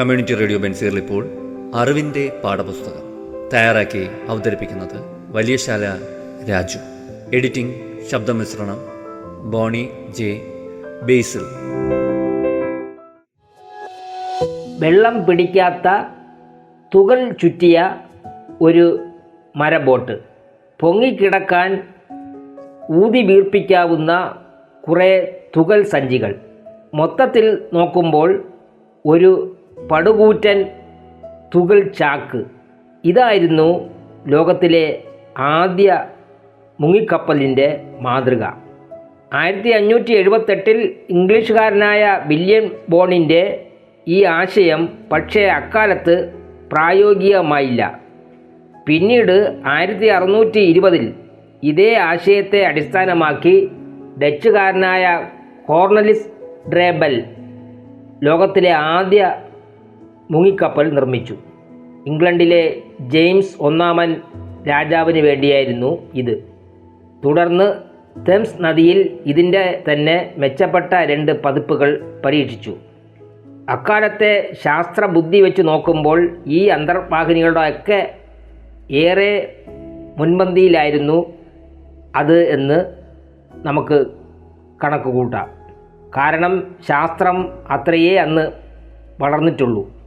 Community radio ബെൻസീറിൽ ഇപ്പോൾ അറിവിന്റെ പാഠപുസ്തകം തയ്യാറാക്കി അവതരിപ്പിക്കുന്നത് വലിയശാല രാജു. എഡിറ്റിംഗ് ശബ്ദമിശ്രണം ബോണി ജെ ബേസിൽ. വെള്ളം പിടിക്കാത്ത തുകൽ ചുറ്റിയ ഒരു മരബോട്ട്. പൊങ്ങിക്കിടക്കാൻ ഊതി വീർപ്പിക്കാവുന്ന കുറേ തുകൽ സഞ്ചികൾ. മൊത്തത്തിൽ നോക്കുമ്പോൾ ഒരു പടുകൂറ്റൻ തുകൽ ചാക്ക്. ഇതായിരുന്നു ലോകത്തിലെ ആദ്യ മുങ്ങിക്കപ്പലിന്റെ മാതൃക. ആയിരത്തി അഞ്ഞൂറ്റി എഴുപത്തെട്ടിൽ ഇംഗ്ലീഷുകാരനായ വില്യം ബോണിന്റെ ഈ ആശയം പക്ഷേ അക്കാലത്ത് പ്രായോഗികമായില്ല. പിന്നീട് ആയിരത്തി അറുന്നൂറ്റി ഇരുപതിൽ ഇതേ ആശയത്തെ അടിസ്ഥാനമാക്കി ഡച്ചുകാരനായ കോർണലിസ് ഡ്രേബൽ ലോകത്തിലെ ആദ്യ മുങ്ങിക്കപ്പൽ നിർമ്മിച്ചു. ഇംഗ്ലണ്ടിലെ ജെയിംസ് ഒന്നാമൻ രാജാവിന് വേണ്ടിയായിരുന്നു ഇത്. തുടർന്ന് തെംസ് നദിയിൽ ഇതിന്റെ തന്നെ മെച്ചപ്പെട്ട രണ്ട് പതിപ്പുകൾ പരീക്ഷിച്ചു. അക്കാലത്തെ ശാസ്ത്രബുദ്ധി വെച്ച് നോക്കുമ്പോൾ ഈ അന്തർവാഹിനികളുടെയൊക്കെ ഏറെ മുൻപന്തിയിലായിരുന്നു അത് എന്ന് നമുക്ക് കണക്ക് കൂട്ടാം കാരണം ശാസ്ത്രം അത്രയേ അന്ന് വളർന്നിട്ടുള്ളൂ.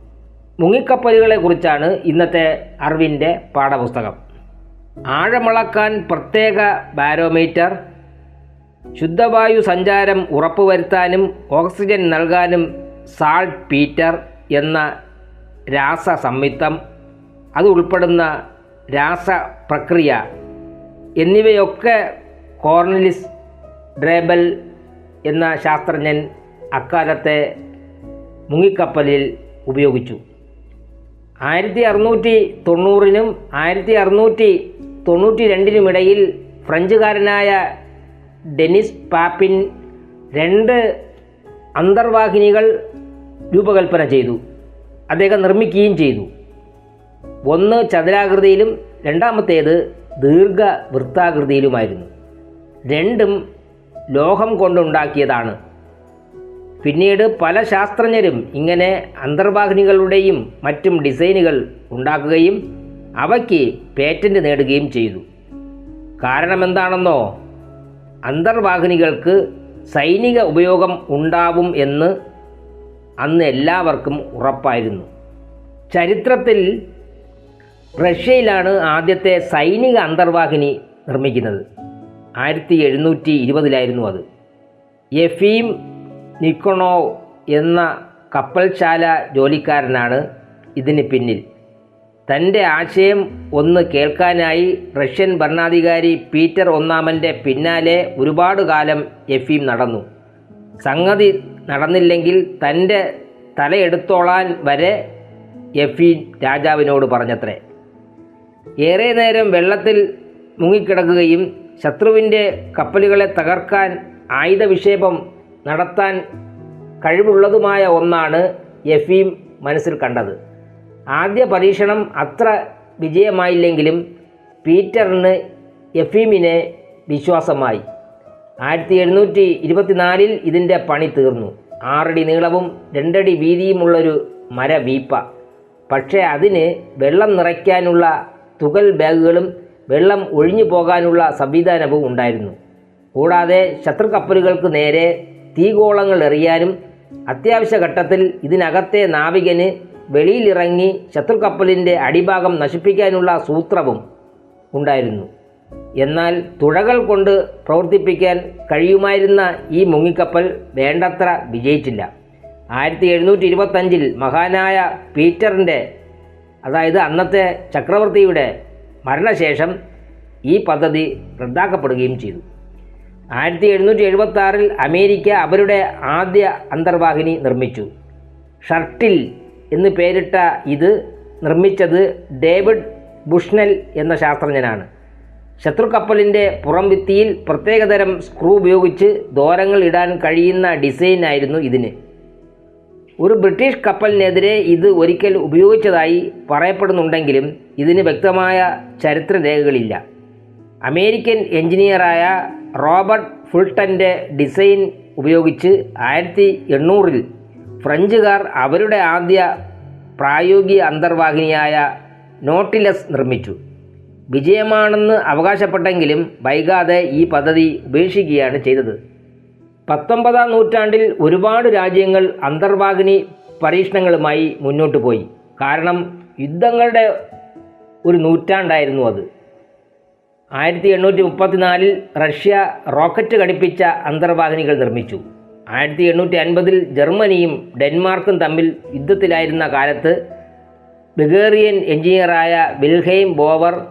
മുങ്ങിക്കപ്പലുകളെ കുറിച്ചാണ് ഇന്നത്തെ അറിവിന്റെ പാഠപുസ്തകം. ആഴമളക്കാൻ പ്രത്യേക ബാരോമീറ്റർ ശുദ്ധവായു സഞ്ചാരം ഉറപ്പുവരുത്താനും ഓക്സിജൻ നൽകാനും സാൾട്ട് പീറ്റർ എന്ന രാസ സംയുക്തം അത് ഉൾപ്പെടുന്ന രാസപ്രക്രിയ എന്നിവയൊക്കെ കോർണലിസ് ഡ്രേബൽ എന്ന ശാസ്ത്രജ്ഞൻ അക്കാലത്തെ മുങ്ങിക്കപ്പലിൽ ഉപയോഗിച്ചു. ആയിരത്തി അറുന്നൂറ്റി തൊണ്ണൂറിനും ആയിരത്തി അറുന്നൂറ്റി തൊണ്ണൂറ്റി രണ്ടിനുമിടയിൽ ഫ്രഞ്ചുകാരനായ ഡെനിസ് പാപ്പിൻ രണ്ട് അന്തർവാഹിനികൾ രൂപകൽപ്പന ചെയ്തു. അദ്ദേഹം നിർമ്മിക്കുകയും ചെയ്തു. ഒന്ന് ചതുരാകൃതിയിലും രണ്ടാമത്തേത് ദീർഘ വൃത്താകൃതിയിലുമായിരുന്നു രണ്ടും ലോഹം കൊണ്ടുണ്ടാക്കിയതാണ്. പിന്നീട് പല ശാസ്ത്രജ്ഞരും ഇങ്ങനെ അന്തർവാഹിനികളുടെയും മറ്റും ഡിസൈനുകൾ ഉണ്ടാക്കുകയും അവയ്ക്ക് പേറ്റന്റ് നേടുകയും ചെയ്തു. കാരണമെന്താണെന്നോ? അന്തർവാഹിനികൾക്ക് സൈനിക ഉപയോഗം ഉണ്ടാവും എന്ന് അന്ന് എല്ലാവർക്കും ഉറപ്പായിരുന്നു. ചരിത്രത്തിൽ റഷ്യയിലാണ് ആദ്യത്തെ സൈനിക അന്തർവാഹിനി നിർമ്മിക്കുന്നത്. ആയിരത്തി എഴുന്നൂറ്റി ഇരുപതിലായിരുന്നു അത്. യഫീം നിക്കോണോവ് എന്ന കപ്പൽശാല ജോലിക്കാരനാണ് ഇതിന് പിന്നിൽ. തന്റെ ആശയം ഒന്ന് കേൾക്കാനായി റഷ്യൻ ഭരണാധികാരി പീറ്റർ ഒന്നാമന്റെ പിന്നാലെ ഒരുപാട് കാലം എഫീം നടന്നു. സംഗതി നടന്നില്ലെങ്കിൽ തന്റെ തലയെടുത്തോളാൻ വരെ എഫീം രാജാവിനോട് പറഞ്ഞത്രേ. ഏറെ നേരം വെള്ളത്തിൽ മുങ്ങിക്കിടക്കുകയും ശത്രുവിന്റെ കപ്പലുകളെ തകർക്കാൻ ആയുധ വിക്ഷേപം നടത്താൻ കഴിവുള്ളതുമായ ഒന്നാണ് എഫീം മനസ്സിൽ കണ്ടത്. ആദ്യ പരീക്ഷണം അത്ര വിജയമായില്ലെങ്കിലും പീറ്ററിന് എഫീമിനെ വിശ്വാസമായി. ആയിരത്തി എഴുന്നൂറ്റി ഇരുപത്തിനാലിൽ ഇതിന്റെ പണി തീർന്നു. ആറടി നീളവും രണ്ടടി വീതിയുമുള്ളൊരു മരവീപ്പ. പക്ഷേ അതിന് വെള്ളം നിറയ്ക്കാനുള്ള തുകൽ ബാഗുകളും വെള്ളം ഒഴിഞ്ഞു പോകാനുള്ള സംവിധാനവും ഉണ്ടായിരുന്നു. കൂടാതെ ശത്രുകപ്പലുകൾക്ക് നേരെ തീഗോളങ്ങൾ എറിയാനും അത്യാവശ്യ ഘട്ടത്തിൽ ഇതിനകത്തെ നാവികന് വെളിയിലിറങ്ങി ശത്രുകപ്പലിന്റെ അടിഭാഗം നശിപ്പിക്കാനുള്ള സൂത്രവും ഉണ്ടായിരുന്നു. എന്നാൽ തുഴകൾ കൊണ്ട് പ്രവർത്തിപ്പിക്കാൻ കഴിയുമായിരുന്ന ഈ മുങ്ങിക്കപ്പൽ വേണ്ടത്ര വിജയിച്ചില്ല. ആയിരത്തി എഴുന്നൂറ്റി ഇരുപത്തഞ്ചിൽ മഹാനായ പീറ്ററിന്റെ അതായത് അന്നത്തെ ചക്രവർത്തിയുടെ മരണശേഷം ഈ പദ്ധതി റദ്ദാക്കപ്പെടുകയും ചെയ്തു. ആയിരത്തി എഴുന്നൂറ്റി എഴുപത്തി ആറിൽ അമേരിക്ക അവരുടെ ആദ്യ അന്തർവാഹിനി നിർമ്മിച്ചു. ഷർട്ടിൽ എന്ന് പേരിട്ട ഇത് നിർമ്മിച്ചത് ഡേവിഡ് ബുഷ്നൽ എന്ന ശാസ്ത്രജ്ഞനാണ്. ശത്രുക്കപ്പലിന്റെ പുറം ഭിത്തിയിൽ പ്രത്യേകതരം സ്ക്രൂ ഉപയോഗിച്ച് ദോരങ്ങൾ ഇടാൻ കഴിയുന്ന ഡിസൈനായിരുന്നു ഇതിന്. ഒരു ബ്രിട്ടീഷ് കപ്പലിനെതിരെ ഇത് ഒരിക്കൽ ഉപയോഗിച്ചതായി പറയപ്പെടുന്നുണ്ടെങ്കിലും ഇതിന് വ്യക്തമായ ചരിത്രരേഖകളില്ല. അമേരിക്കൻ എഞ്ചിനീയറായ റോബർട്ട് ഫുൾട്ടന്റെ ഡിസൈൻ ഉപയോഗിച്ച് ആയിരത്തി എണ്ണൂറിൽ ഫ്രഞ്ചുകാർ അവരുടെ ആദ്യ പ്രായോഗിക അന്തർവാഹിനിയായ നോട്ടിലസ് നിർമ്മിച്ചു. വിജയമാണെന്ന് അവകാശപ്പെട്ടെങ്കിലും വൈകാതെ ഈ പദ്ധതി ഉപേക്ഷിക്കുകയാണ് ചെയ്തത്. പത്തൊമ്പതാം നൂറ്റാണ്ടിൽ ഒരുപാട് രാജ്യങ്ങൾ അന്തർവാഹിനി പരീക്ഷണങ്ങളുമായി മുന്നോട്ട് പോയി. കാരണം യുദ്ധങ്ങളുടെ ഒരു നൂറ്റാണ്ടായിരുന്നു അത്. ആയിരത്തി എണ്ണൂറ്റി മുപ്പത്തിനാലിൽ റഷ്യ റോക്കറ്റ് ഘടിപ്പിച്ച അന്തർവാഹിനികൾ നിർമ്മിച്ചു. ആയിരത്തി എണ്ണൂറ്റി അൻപതിൽ ജർമ്മനിയും ഡെൻമാർക്കും തമ്മിൽ യുദ്ധത്തിലായിരുന്ന കാലത്ത് ബഗേറിയൻ എഞ്ചിനീയറായ വിൽഹെയിം ബോവർ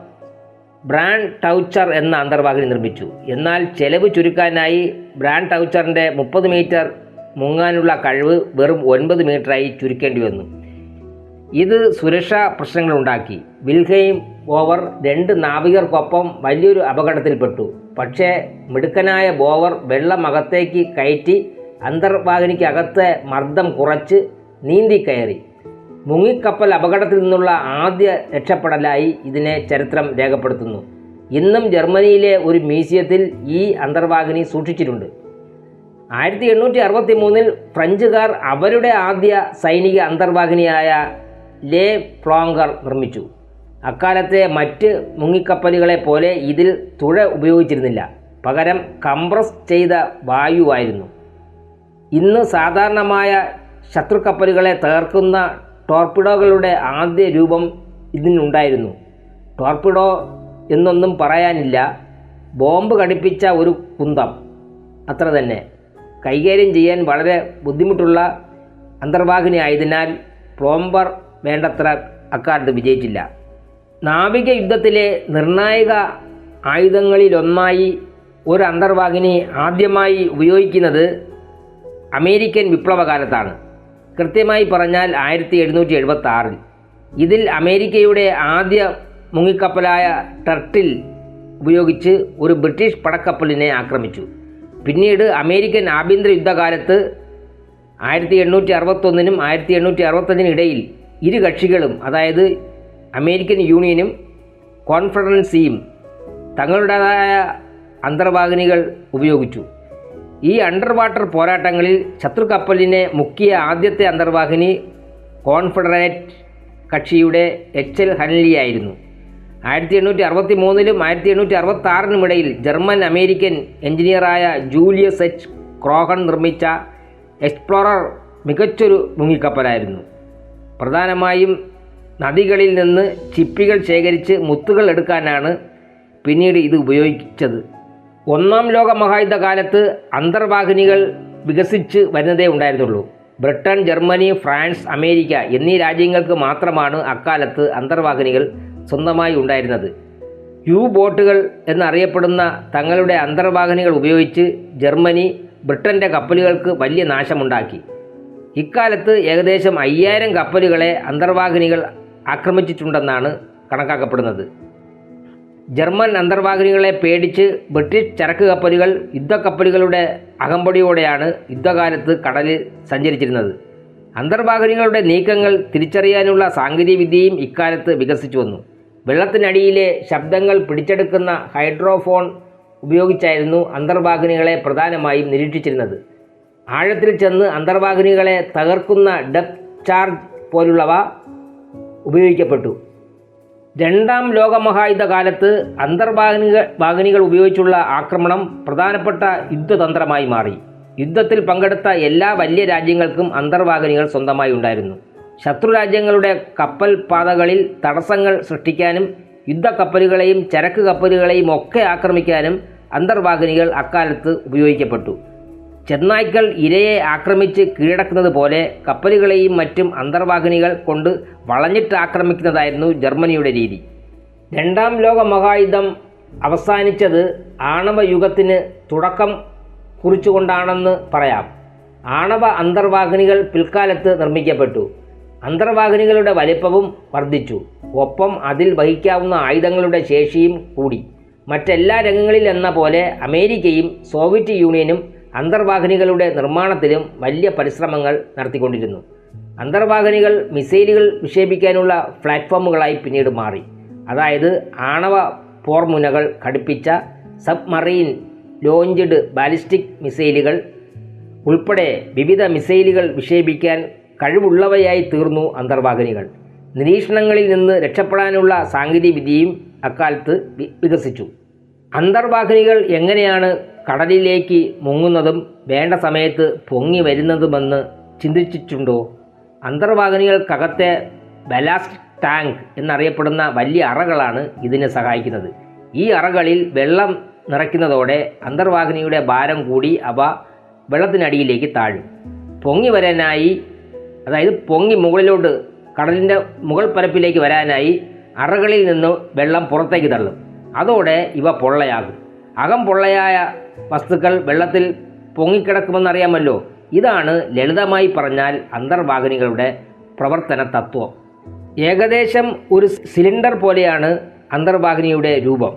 ബ്രാൻ ടൗച്ചർ എന്ന അന്തർവാഹിനി നിർമ്മിച്ചു. എന്നാൽ ചെലവ് ചുരുക്കാനായി ബ്രാൻ ടൗച്ചറിന്റെ മുപ്പത് മീറ്റർ മുങ്ങാനുള്ള കഴിവ് വെറും ഒൻപത് മീറ്ററായി ചുരുക്കേണ്ടി വന്നു. ഇത് സുരക്ഷാ പ്രശ്നങ്ങളുണ്ടാക്കി വിൽഹെയിം ബോവർ രണ്ട് നാവികർക്കൊപ്പം വലിയൊരു അപകടത്തിൽപ്പെട്ടു. പക്ഷേ മിടുക്കനായ ബോവർ വെള്ളം അകത്തേക്ക് കയറ്റി അന്തർവാഹിനിക്കകത്തെ മർദ്ദം കുറച്ച് നീന്തി കയറി. മുങ്ങിക്കപ്പൽ അപകടത്തിൽ നിന്നുള്ള ആദ്യ രക്ഷപ്പെടലായി ഇതിനെ ചരിത്രം രേഖപ്പെടുത്തുന്നു. ഇന്നും ജർമ്മനിയിലെ ഒരു മ്യൂസിയത്തിൽ ഈ അന്തർവാഹിനി സൂക്ഷിച്ചിട്ടുണ്ട്. ആയിരത്തി എണ്ണൂറ്റി അറുപത്തി മൂന്നിൽ ഫ്രഞ്ചുകാർ അവരുടെ ആദ്യ സൈനിക അന്തർവാഹിനിയായ ലേ ഫ്ലോങ്കർ നിർമ്മിച്ചു. അക്കാലത്തെ മറ്റ് മുങ്ങിക്കപ്പലുകളെ പോലെ ഇതിൽ തുഴ ഉപയോഗിച്ചിരുന്നില്ല. പകരം കംപ്രസ് ചെയ്ത വായുവായിരുന്നു ഇന്ന് സാധാരണമായ ശത്രുക്കപ്പലുകളെ തകർക്കുന്ന ടോർപിഡോകളുടെ ആദ്യ രൂപം ഇതിനുണ്ടായിരുന്നു. ടോർപിഡോ എന്നൊന്നും പറയാനില്ല. ബോംബ് ഘടിപ്പിച്ച ഒരു കുന്തം. അത്ര തന്നെ. കൈകാര്യം ചെയ്യാൻ വളരെ ബുദ്ധിമുട്ടുള്ള അന്തർവാഹിനി ആയതിനാൽ പ്ലോംബർ വേണ്ടത്ര അക്കാലത്ത് വിജയിച്ചില്ല. നാവിക യുദ്ധത്തിലെ നിർണായക ആയുധങ്ങളിലൊന്നായി ഒരു അന്തർവാഹിനി ആദ്യമായി ഉപയോഗിക്കുന്നത് അമേരിക്കൻ വിപ്ലവകാലത്താണ്. കൃത്യമായി പറഞ്ഞാൽ ആയിരത്തി എഴുന്നൂറ്റി എഴുപത്തി ആറിൽ ഇതിൽ അമേരിക്കയുടെ ആദ്യ മുങ്ങിക്കപ്പലായ ടർട്ടിൽ ഉപയോഗിച്ച് ഒരു ബ്രിട്ടീഷ് പടക്കപ്പലിനെ ആക്രമിച്ചു. പിന്നീട് അമേരിക്കൻ ആഭ്യന്തര യുദ്ധകാലത്ത് ആയിരത്തി എണ്ണൂറ്റി അറുപത്തൊന്നിനും ആയിരത്തി എണ്ണൂറ്റി അറുപത്തഞ്ചിനും ഇടയിൽ ഇരു കക്ഷികളും അതായത് അമേരിക്കൻ യൂണിയനും കോൺഫെഡറൻസിയും തങ്ങളുടേതായ അന്തർവാഹിനികൾ ഉപയോഗിച്ചു. ഈ അണ്ടർ വാട്ടർ പോരാട്ടങ്ങളിൽ ശത്രു കപ്പലിനെ മുക്കിയ ആദ്യത്തെ അന്തർവാഹിനി കോൺഫെഡറേറ്റ് കക്ഷിയുടെ എച്ച് എൽ ഹൻലിയായിരുന്നു ആയിരത്തി എണ്ണൂറ്റി അറുപത്തി മൂന്നിലും ആയിരത്തി എണ്ണൂറ്റി അറുപത്തി ആറിനും ഇടയിൽ ജർമ്മൻ അമേരിക്കൻ എഞ്ചിനീയറായ ജൂലിയസ് എച്ച്. ക്രോഹൺ നിർമ്മിച്ച എക്സ്പ്ലോറർ മികച്ചൊരു മുങ്ങിക്കപ്പലായിരുന്നു. പ്രധാനമായും നദികളിൽ നിന്ന് ചിപ്പികൾ ശേഖരിച്ച് മുത്തുകൾ എടുക്കാനാണ് പിന്നീട് ഇത് ഉപയോഗിച്ചത്. ഒന്നാം ലോക മഹായുദ്ധ കാലത്ത് അന്തർവാഹിനികൾ വികസിച്ച് വരുന്നതേ ഉണ്ടായിരുന്നുള്ളൂ. ബ്രിട്ടൻ ജർമ്മനി ഫ്രാൻസ് അമേരിക്ക എന്നീ രാജ്യങ്ങൾക്ക് മാത്രമാണ് അക്കാലത്ത് അന്തർവാഹിനികൾ സ്വന്തമായി ഉണ്ടായിരുന്നത്. യു ബോട്ടുകൾ എന്നറിയപ്പെടുന്ന തങ്ങളുടെ അന്തർവാഹിനികൾ ഉപയോഗിച്ച് ജർമ്മനി ബ്രിട്ടന്റെ കപ്പലുകൾക്ക് വലിയ നാശമുണ്ടാക്കി. ഇക്കാലത്ത് ഏകദേശം അയ്യായിരം കപ്പലുകളെ അന്തർവാഹിനികൾ ആക്രമിച്ചിട്ടുണ്ടെന്നാണ് കണക്കാക്കപ്പെടുന്നത്. ജർമ്മൻ അന്തർവാഹിനികളെ പേടിച്ച് ബ്രിട്ടീഷ് ചരക്ക് കപ്പലുകൾ യുദ്ധക്കപ്പലുകളുടെ അകമ്പടിയോടെയാണ് യുദ്ധകാലത്ത് കടലിൽ സഞ്ചരിച്ചിരുന്നത്. അന്തർവാഹിനികളുടെ നീക്കങ്ങൾ തിരിച്ചറിയാനുള്ള സാങ്കേതികവിദ്യയും ഇക്കാലത്ത് വികസിച്ചു വന്നു. വെള്ളത്തിനടിയിലെ ശബ്ദങ്ങൾ പിടിച്ചെടുക്കുന്ന ഹൈഡ്രോഫോൺ ഉപയോഗിച്ചായിരുന്നു അന്തർവാഹിനികളെ പ്രധാനമായും നിരീക്ഷിച്ചിരുന്നത്. ആഴത്തിൽ ചെന്ന് അന്തർവാഹിനികളെ തകർക്കുന്ന ഡെപ് ചാർജ് പോലുള്ളവ ഉപയോഗിക്കപ്പെട്ടു. രണ്ടാം ലോകമഹായുദ്ധ കാലത്ത് അന്തർവാഹിനികൾ വാഹിനികൾ ഉപയോഗിച്ചുള്ള ആക്രമണം പ്രധാനപ്പെട്ട യുദ്ധതന്ത്രമായി മാറി. യുദ്ധത്തിൽ പങ്കെടുത്ത എല്ലാ വലിയ രാജ്യങ്ങൾക്കും അന്തർവാഹിനികൾ സ്വന്തമായി ഉണ്ടായിരുന്നു. ശത്രു രാജ്യങ്ങളുടെ കപ്പൽ പാതകളിൽ തടസ്സങ്ങൾ സൃഷ്ടിക്കാനും യുദ്ധക്കപ്പലുകളെയും ചരക്ക് കപ്പലുകളെയും ഒക്കെ ആക്രമിക്കാനും അന്തർവാഹിനികൾ അക്കാലത്ത് ഉപയോഗിക്കപ്പെട്ടു. ചെന്നായ്ക്കൾ ഇരയെ ആക്രമിച്ച് കീഴടക്കുന്നത് പോലെ കപ്പലുകളെയും മറ്റും അന്തർവാഹിനികൾ കൊണ്ട് വളഞ്ഞിട്ട് ആക്രമിക്കുന്നതായിരുന്നു ജർമ്മനിയുടെ രീതി. രണ്ടാം ലോക മഹായുദ്ധം അവസാനിച്ചത് ആണവ യുഗത്തിന് തുടക്കം കുറിച്ചുകൊണ്ടാണെന്ന് പറയാം. ആണവ അന്തർവാഹിനികൾ പിൽക്കാലത്ത് നിർമ്മിക്കപ്പെട്ടു. അന്തർവാഹിനികളുടെ വലിപ്പവും വർദ്ധിച്ചു. ഒപ്പം അതിൽ വഹിക്കാവുന്ന ആയുധങ്ങളുടെ ശേഷിയും കൂടി. മറ്റെല്ലാ രംഗങ്ങളിൽ എന്ന പോലെ അമേരിക്കയും സോവിയറ്റ് യൂണിയനും അന്തർവാഹിനികളുടെ നിർമ്മാണത്തിലും വലിയ പരിശ്രമങ്ങൾ നടത്തിക്കൊണ്ടിരുന്നു. അന്തർവാഹിനികൾ മിസൈലുകൾ വിക്ഷേപിക്കാനുള്ള പ്ലാറ്റ്ഫോമുകളായി പിന്നീട് മാറി. അതായത് ആണവ പോർമുനകൾ ഘടിപ്പിച്ച സബ്മറീൻ ലോഞ്ച്ഡ് ബാലിസ്റ്റിക് മിസൈലുകൾ ഉൾപ്പെടെ വിവിധ മിസൈലുകൾ വിക്ഷേപിക്കാൻ കഴിവുള്ളവയായി തീർന്നു അന്തർവാഹിനികൾ. നിരീക്ഷണങ്ങളിൽ നിന്ന് രക്ഷപ്പെടാനുള്ള സാങ്കേതികവിദ്യയും അക്കാലത്ത് വികസിച്ചു. അന്തർവാഹിനികൾ എങ്ങനെയാണ് കടലിലേക്ക് മുങ്ങുന്നതും വേണ്ട സമയത്ത് പൊങ്ങി വരുന്നതുമെന്ന് ചിന്തിച്ചിട്ടുണ്ടോ? അന്തർവാഹിനികൾക്കകത്തെ ബലാസ്റ്റ് ടാങ്ക് എന്നറിയപ്പെടുന്ന വലിയ അറകളാണ് ഇതിനെ സഹായിക്കുന്നത്. ഈ അറകളിൽ വെള്ളം നിറയ്ക്കുന്നതോടെ അന്തർവാഹിനിയുടെ ഭാരം കൂടി അവ വെള്ളത്തിനടിയിലേക്ക് താഴും. പൊങ്ങി വരാനായി അതായത് പൊങ്ങി മുകളിലോട്ട് കടലിന്റെ മുകൾ പരപ്പിലേക്ക് വരാനായി അറകളിൽ നിന്ന് വെള്ളം പുറത്തേക്ക് തള്ളും. അതോടെ ഇവ പൊള്ളയാകും. അകം പൊള്ളയായ വസ്തുക്കൾ വെള്ളത്തിൽ പൊങ്ങിക്കിടക്കുമെന്നറിയാമല്ലോ. ഇതാണ് ലളിതമായി പറഞ്ഞാൽ അന്തർവാഹിനികളുടെ പ്രവർത്തന തത്വം ഏകദേശം ഒരു സിലിണ്ടർ പോലെയാണ് അന്തർവാഹിനിയുടെ രൂപം.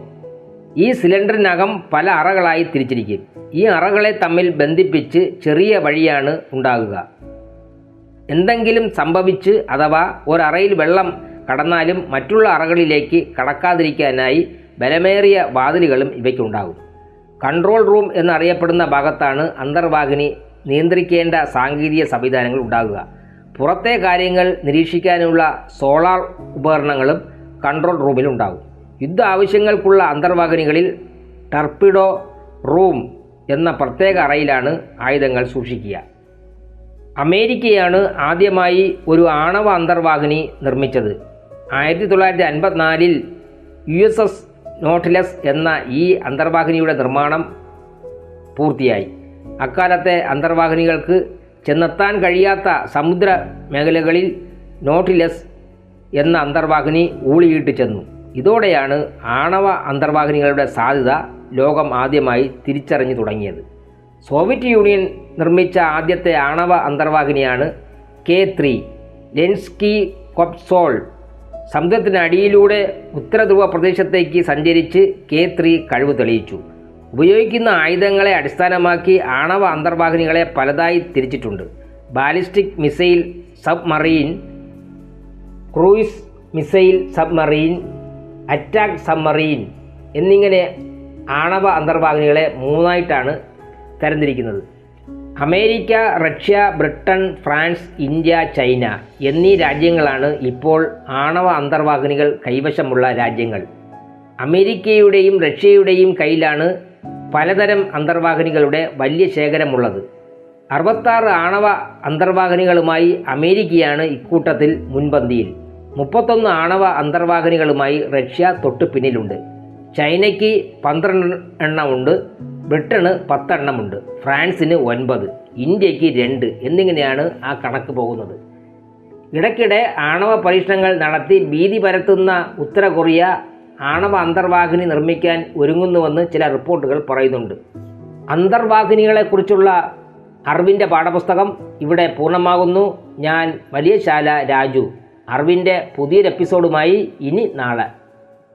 ഈ സിലിണ്ടറിനകം പല അറകളായി തിരിച്ചിരിക്കും. ഈ അറകളെ തമ്മിൽ ബന്ധിപ്പിച്ച് ചെറിയ വഴിയാണ് ഉണ്ടാകുക. എന്തെങ്കിലും സംഭവിച്ച് അഥവാ ഒരറയിൽ വെള്ളം കടന്നാലും മറ്റുള്ള അറകളിലേക്ക് കടക്കാതിരിക്കാനായി ബലമേറിയ വാതിലുകളും ഇവയ്ക്കുണ്ടാകും. കൺട്രോൾ റൂം എന്നറിയപ്പെടുന്ന ഭാഗത്താണ് അന്തർവാഹിനി നിയന്ത്രിക്കേണ്ട സാങ്കേതിക സംവിധാനങ്ങൾ ഉണ്ടാകുക. പുറത്തെ കാര്യങ്ങൾ നിരീക്ഷിക്കാനുള്ള സോളാർ ഉപകരണങ്ങളും കൺട്രോൾ റൂമിലുണ്ടാകും യുദ്ധ ആവശ്യങ്ങൾക്കുള്ള അന്തർവാഹിനികളിൽ ടർപ്പിഡോ റൂം എന്ന പ്രത്യേക അറയിലാണ് ആയുധങ്ങൾ സൂക്ഷിക്കുക. അമേരിക്കയാണ് ആദ്യമായി ഒരു ആണവ അന്തർവാഹിനി നിർമ്മിച്ചത്. ആയിരത്തി തൊള്ളായിരത്തി അൻപത്തിനാലിൽ യു എസ് എസ് നോട്ടിലസ് എന്ന ഈ അന്തർവാഹിനിയുടെ നിർമ്മാണം പൂർത്തിയായി. അക്കാലത്തെ അന്തർവാഹിനികൾക്ക് ചെന്നെത്താൻ കഴിയാത്ത സമുദ്ര മേഖലകളിൽ നോട്ടിലസ് എന്ന അന്തർവാഹിനി ഊളിയിട്ട് ചെന്നു. ഇതോടെയാണ് ആണവ അന്തർവാഹിനികളുടെ സാധ്യത ലോകം ആദ്യമായി തിരിച്ചറിഞ്ഞു തുടങ്ങിയത്. സോവിയറ്റ് യൂണിയൻ നിർമ്മിച്ച ആദ്യത്തെ ആണവ അന്തർവാഹിനിയാണ് കെ ത്രീ ലെൻസ്കി കൊപ്സോൾ. സമുദ്രത്തിനടിയിലൂടെ ഉത്തരധ്രുവ പ്രദേശത്തേക്ക് സഞ്ചരിച്ച് കെ ത്രീ കഴിവ് തെളിയിച്ചു. ഉപയോഗിക്കുന്ന ആയുധങ്ങളെ അടിസ്ഥാനമാക്കി ആണവ അന്തർവാഹിനികളെ പലതായി തിരിച്ചിട്ടുണ്ട്. Ballistic missile submarine cruise missile submarine attack submarine എന്നിങ്ങനെ ആണവ അന്തർവാഹിനികളെ മൂന്നായിട്ടാണ് തരംതിരിക്കുന്നത്. America Russia Britain France India China എന്നീ രാജ്യങ്ങളാണ് ഇപ്പോൾ ആണവ അന്തർവാഹിനികൾ കൈവശമുള്ള രാജ്യങ്ങൾ. അമേരിക്കയുടെയും റഷ്യയുടെയും കയ്യിലാണ് പലതരം അന്തർവാഹിനികളുടെ വലിയ ശേഖരമുള്ളത്. അറുപത്താറ് ആണവ അന്തർവാഹിനികളുമായി അമേരിക്കയാണ് ഇക്കൂട്ടത്തിൽ മുൻപന്തിയിൽ. മുപ്പത്തൊന്ന് ആണവ അന്തർവാഹിനികളുമായി റഷ്യ തൊട്ടു പിന്നിലുണ്ട് ചൈനയ്ക്ക് പന്ത്രണ്ട് എണ്ണമുണ്ട്. ബ്രിട്ടന് പത്തെണ്ണമുണ്ട്. ഫ്രാൻസിന് ഒൻപത് ഇന്ത്യയ്ക്ക് രണ്ട് എന്നിങ്ങനെയാണ് ആ കണക്ക് പോകുന്നത്. ഇടയ്ക്കിടെ ആണവ പരീക്ഷണങ്ങൾ നടത്തി ഭീതി പരത്തുന്ന ഉത്തര കൊറിയ ആണവ അന്തർവാഹിനി നിർമ്മിക്കാൻ ഒരുങ്ങുന്നുവെന്ന് ചില റിപ്പോർട്ടുകൾ പറയുന്നുണ്ട്. അന്തർവാഹിനികളെക്കുറിച്ചുള്ള അറിവിന്റെ പാഠപുസ്തകം ഇവിടെ പൂർണമാകുന്നു. ഞാൻ വലിയ ശാല രാജു. അറിവിന്റെ പുതിയൊരു എപ്പിസോഡുമായി ഇനി നാളെ.